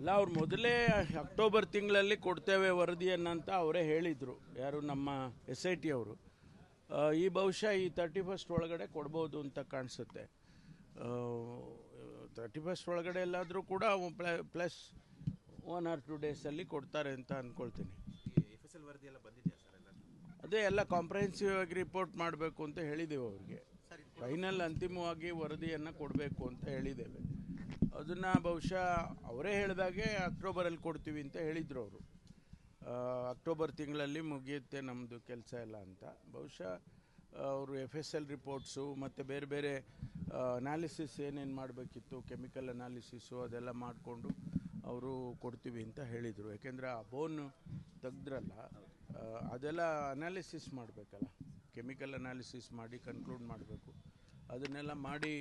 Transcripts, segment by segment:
ಅಲ್ಲ ಅವ್ರು ಮೊದಲೇ ಅಕ್ಟೋಬರ್ ತಿಂಗಳಲ್ಲಿ ಕೊಡ್ತೇವೆ ವರದಿಯನ್ನಂತ ಅವರೇ ಹೇಳಿದರು. ಯಾರು ನಮ್ಮ ಎಸ್ ಐ ಟಿ ಅವರು. ಈ ಬಹುಶಃ ಈ ತರ್ಟಿ ಫಸ್ಟ್ ಒಳಗಡೆ ಕೊಡ್ಬೋದು ಅಂತ ಕಾಣಿಸುತ್ತೆ. ತರ್ಟಿ ಫಸ್ಟ್ ಒಳಗಡೆ ಎಲ್ಲಾದರೂ ಕೂಡ ಪ್ಲಸ್ ಒನ್ ಆರ್ ಟು ಡೇಸಲ್ಲಿ ಕೊಡ್ತಾರೆ ಅಂತ ಅಂದ್ಕೊಳ್ತೀನಿ ಅದೇ ಎಲ್ಲ ಕಾಂಪ್ರಹೆನ್ಸಿವ್ ಆಗಿ ರಿಪೋರ್ಟ್ ಮಾಡಬೇಕು ಅಂತ ಹೇಳಿದ್ದೇವೆ ಅವ್ರಿಗೆ. ಫೈನಲ್ ಅಂತಿಮವಾಗಿ ವರದಿಯನ್ನು ಕೊಡಬೇಕು ಅಂತ ಹೇಳಿದ್ದೇವೆ. ಅದನ್ನು ಬಹುಶಃ ಅವರೇ ಹೇಳಿದಾಗೆ ಅಕ್ಟೋಬರಲ್ಲಿ ಕೊಡ್ತೀವಿ ಅಂತ ಹೇಳಿದರು ಅವರು. ಅಕ್ಟೋಬರ್ ತಿಂಗಳಲ್ಲಿ ಮುಗಿಯುತ್ತೆ ನಮ್ಮದು ಕೆಲಸ ಎಲ್ಲ ಅಂತ. ಬಹುಶಃ ಅವರು ಎಫ್ ಎಸ್ ಎಲ್ ರಿಪೋರ್ಟ್ಸು ಮತ್ತು ಬೇರೆ ಬೇರೆ ಅನಾಲಿಸಿಸ್ ಏನೇನು ಮಾಡಬೇಕಿತ್ತು ಕೆಮಿಕಲ್ ಅನಾಲಿಸಿಸು ಅದೆಲ್ಲ ಮಾಡಿಕೊಂಡು ಅವರು ಕೊಡ್ತೀವಿ ಅಂತ ಹೇಳಿದರು. ಯಾಕೆಂದರೆ ಆ ಬೋನ್ ತೆಗ್ದ್ರಲ್ಲ ಅದೆಲ್ಲ ಅನಾಲಿಸಿಸ್ ಮಾಡಬೇಕಲ್ಲ. ಕೆಮಿಕಲ್ ಅನಾಲಿಸಿಸ್ ಮಾಡಿ ಕನ್ಕ್ಲೂಡ್ ಮಾಡಬೇಕು. ಅದನ್ನೆಲ್ಲ ಮಾಡಿ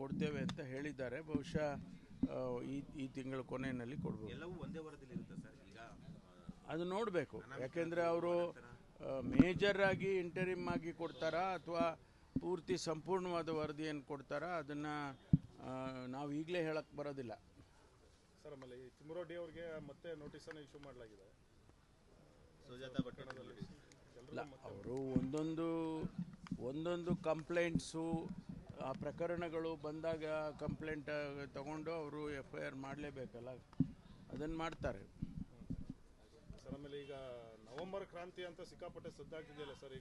ಕೊಡ್ತೇವೆ ಅಂತ ಹೇಳಿದ್ದಾರೆ. ಬಹುಶಃ ಈ ಈ ತಿಂಗಳ ಕೊನೆಯಲ್ಲಿ ಕೊಡ್ಬೋದು. ಎಲ್ಲವೂ ಒಂದೇ ವಾರದಲ್ಲಿ ಇರುತ್ತೆ ಸರ್? ಈಗ ಅದು ನೋಡಬೇಕು. ಯಾಕೆಂದರೆ ಅವರು ಮೇಜರ್ ಆಗಿ ಇಂಟರಿಮ್ ಆಗಿ ಕೊಡ್ತಾರಾ ಅಥವಾ ಪೂರ್ತಿ ಸಂಪೂರ್ಣವಾದ ವರದಿಯನ್ನು ಕೊಡ್ತಾರಾ? ಅದನ್ನು ನಾವು ಈಗಲೇ ಹೇಳಕ್ಕೆ ಬರೋದಿಲ್ಲ. ಸರ್ ಆಮೇಲೆ ಈ ತಿಮ್ಮರೋಡಿ ಅವ್ರಿಗೆ ಮತ್ತೆ ನೋಟಿಸನ್ನು ಇಶ್ಯೂ ಮಾಡಲಾಗಿದೆ. ಸುಜಾತ ಭಟ್ ಇಲ್ಲ ಅವರು ಒಂದೊಂದು ಒಂದೊಂದು ಕಂಪ್ಲೇಂಟ್ಸು ಆ ಪ್ರಕರಣಗಳು ಬಂದಾಗ ಕಂಪ್ಲೇಂಟ್ ತಗೊಂಡು ಅವರು ಎಫ್ ಐ ಆರ್ ಮಾಡಲೇಬೇಕಲ್ಲ? ಅದನ್ನು ಮಾಡ್ತಾರೆ. ಸರ್, ಆಮೇಲೆ ಈಗ ನವೆಂಬರ್ ಕ್ರಾಂತಿ ಅಂತ ಸಿಕ್ಕಾಪಟ್ಟೆ ಸದ್ದಾಗ್ತಿದೆಯಲ್ಲ ಸರ್? ಈಗ